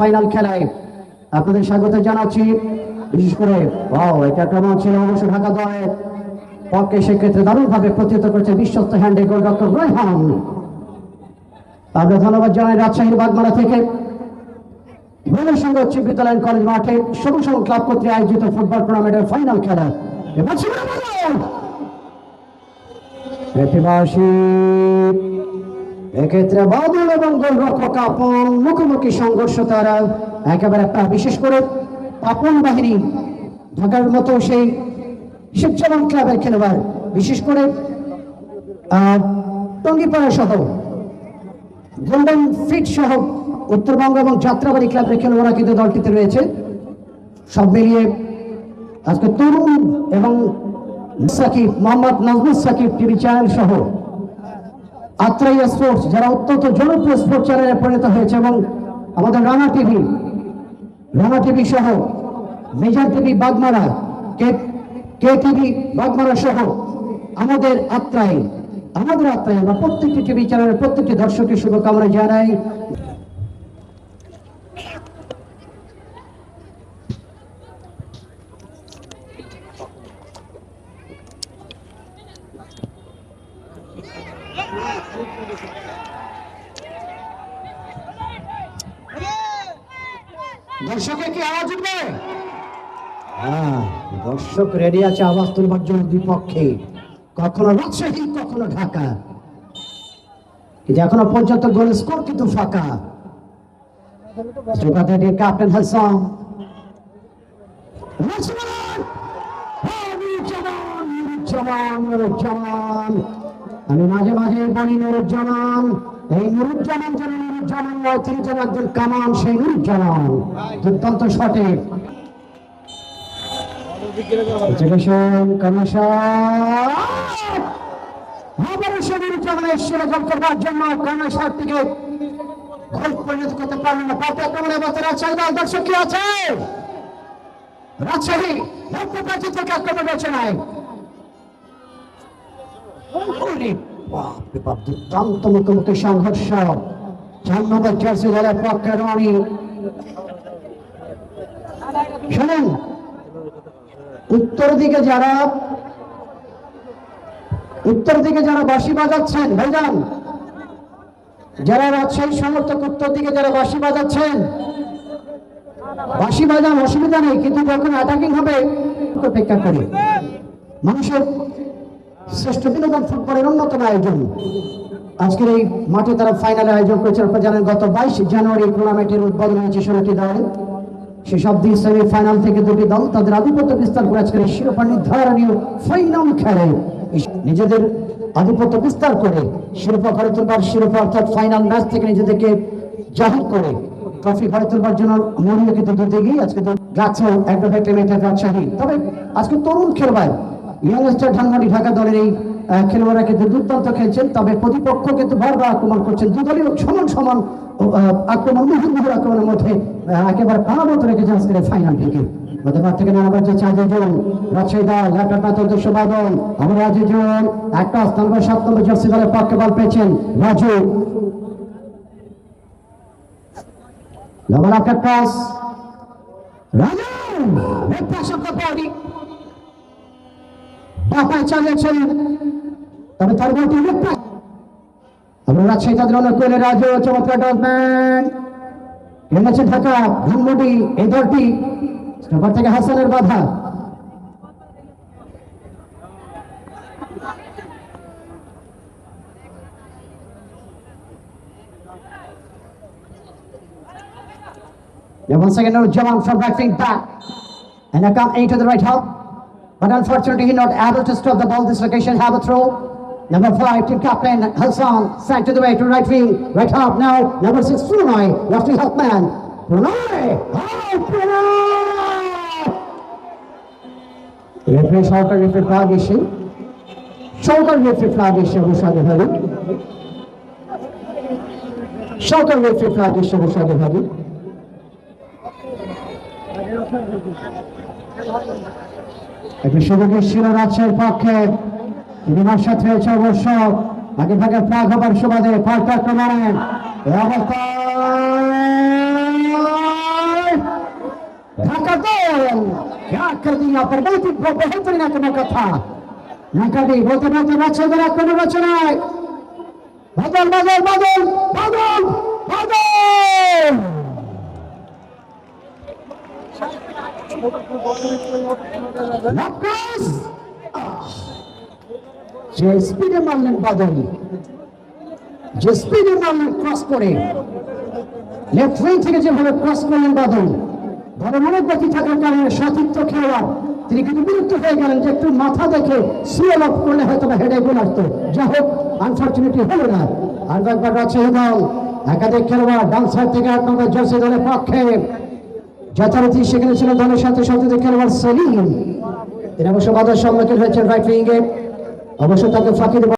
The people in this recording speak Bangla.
ফাইনাল খেলায়। আপনাদের স্বাগত জানাচ্ছি, বিশেষ করে এটা কেমন ছিল অবশ্য ঢাকা দলের পক্ষে সেক্ষেত্রে প্রতিহত করেছে বিশ্বস্ত হ্যান্ডে আমরা ধন্যবাদ জানাই রাজশাহীর বাগমারা থেকে। ভুলের সঙ্গে উচ্চ কলেজ মাঠে সবুজ ক্লাব কর্তৃক আয়োজিত ফুটবল টুর্নামেন্টের ফাইনাল খেলা। প্রতিবাসী এক্ষেত্রে বাদল এবং গোলরক্ষক আপন মুখোমুখি সংঘর্ষ তারা একেবারে একটা বিশেষ করে আপন বাহিনী ঢাকার মতো সেই শিবচরণ ক্লাবের খেলোয়াড়। বিশেষ করে টঙ্গিপাড়া সহ, গোল্ডেন ফিট সহ উত্তরবঙ্গ এবং যাত্রাবাড়ি ক্লাবের খেলোয়াড়রা কিন্তু দলটিতে রয়েছে। সব মিলিয়ে আজকে তরুণ এবং সাকিব, মোহাম্মদ নাজমুল সাকিব, টিভি চ্যানেল সহ আত্রাইয়া স্পোর্টস, যারা অত্যন্ত জনপ্রিয় স্পোর্টস চ্যানেলে পরিণত হয়েছে এবং আমাদের রানা টিভি রানা টিভি সহ major TV Bagmara, K K TV Bagmara সহ আমাদের আত্রাই আমাদের আত্রাই আমরা প্রত্যেকটি টিভি চ্যানেলের প্রত্যেকটি দর্শকের শুভকামনা জানাই। আওয়াজ হ্যাঁ দর্শক রেডি আছে আওয়াজ তুলবার জন্য কখনো রাজশাহী, কখনো ঢাকা। কিন্তু এখনও পর্যন্ত গোল স্কোর কিন্তু ফাঁকা। যোগাতে ক্যাপ্টেন হাসান। আমি মাঝে মাঝে বলি নুরুজ্জামান। এই নুরুজ্জামান যেন যেন একজন কামান সেই নুরুজ্জামান দুর্দান্ত শটে। এডুকেশন কমিশন আবারও সে নুরুজ্জামানের সেরা গোল করবার জন্য কমিশন থেকে গোল পরিণত করতে পারলেন না। পাতে আক্রমণে বাঁচতে রাজশাহী দল দর্শক কি আছে? রাজশাহী লক্ষ্য থেকে আক্রমণ রয়েছে নাই। ওরে বাপরে বাপ, দুর্দান্ত মুখোমুখি সংঘর্ষ। চার জার্সি দলের পক্ষে রনি শোনেন, উত্তর দিকে যারা, উত্তর দিকে যারা বাঁশি বাজাচ্ছেন, ভাইজান, যারা রাজশাহী সমর্থক, উত্তর দিকে যারা বাঁশি বাজাচ্ছেন, বাঁশি বাজান অসুবিধা নেই, কিন্তু যখন অ্যাটাকিং হবে, অপেক্ষা করে। মানুষের শ্রেষ্ঠ বিনোদন ফুটবলের অন্যতম আয়োজন। আজকের এই মাঠে তারা ফাইনালে আয়োজন করেছেন আপনারা জানেন, গত বাইশ জানুয়ারি টুর্নামেন্টের উদ্বোধন হয়েছে ষোলোটি দল। সেসব সেমি ফাইনাল থেকে দুটি দল তাদের আধিপত্য বিস্তার করে আজকের এই শিরোপা নির্ধারণীয় ফাইনাল খেলে। নিজেদের আধিপত্য বিস্তার করে শিরোপা ঘরে তুলবার শিরোপা অর্থাৎ ফাইনাল ম্যাচ থেকে নিজেদেরকে জাহির করে ট্রফি ঘরে তুলবার জন্য মরিও কিন্তু দুদিকেই আজকে তো যাচ্ছে অ্যাডভোকেট রাজশাহী। তবে আজকে তরুণ খেলোয়াড় ইয়াংস্টার ধানমন্ডি ঢাকা দলের এই খেলোয়াড়রা কিন্তু দুর্দান্ত খেলছেন। তবে প্রতিপক্ষ কিন্তু বারবার আক্রমণ করছেন। দুদলই সমান সমান আক্রমণ আক্রমণের মধ্যে একেবারে রেখেছে আজকের ফাইনাল থেকে গতবার থেকে যে রাজশাহী দল একটা স্থান সাত নম্বর জার্সি দলের পক্ষে বল পেয়েছেন Raju. after cross. Raju! of the চালিয়েছেন তবে তার প্রায় আমরা রাজশাহী তাদের অনেক করে রাজু চমৎকার ডজম্যান এনেছে ঢাকা ধানমন্ডি এই দলটি স্টপার থেকে হাসানের বাধা Once again, Jaman from right wing back. And I come into the right half. But unfortunately, he not able to stop the ball. This location, have a throw. Number five, team captain Hassan sent to the way to right wing, right half now. Number six, Prunai, left half man. Prunai, oh Prunai! Referee shouted referee flag issue. Shouted referee flag issue, Hushadi Hari. Shouted referee flag issue, Hushadi Hari. একটি সুযোগের ছিল রাজশাহীর পক্ষে সাথে রয়েছে অবশ্য আগে ভাগে প্রাগ হবার সুবাদে পাল্টা ক্রমানে ঢাকা গোল যে স্পিডে মারলেন বাদল, যে স্পিডে মারলেন ক্রস করে লেফট উইং থেকে যেভাবে ক্রস করলেন বাদল গতি থাকার কারণে সতীর্থ খেলোয়াড় তিনি কিন্তু বিরক্ত হয়ে গেলেন যে একটু মাথা দেখে সিএল অফ করলে হয়তো বা হেডে গোল আসতো। যা হোক আনফর্চুনেটলি হলো না। আর একবার দল একাধিক খেলোয়াড় ডান সাইড থেকে আট নম্বর দলের পক্ষে। যথারীতি সেখানে ছিল দলের সাথে সাথে খেলোয়াড় সেলিম। এর অবশ্য বাধার সম্মুখীন হয়েছেন রাইট উইঙ্গে অবশ্য তাকে ফাঁকি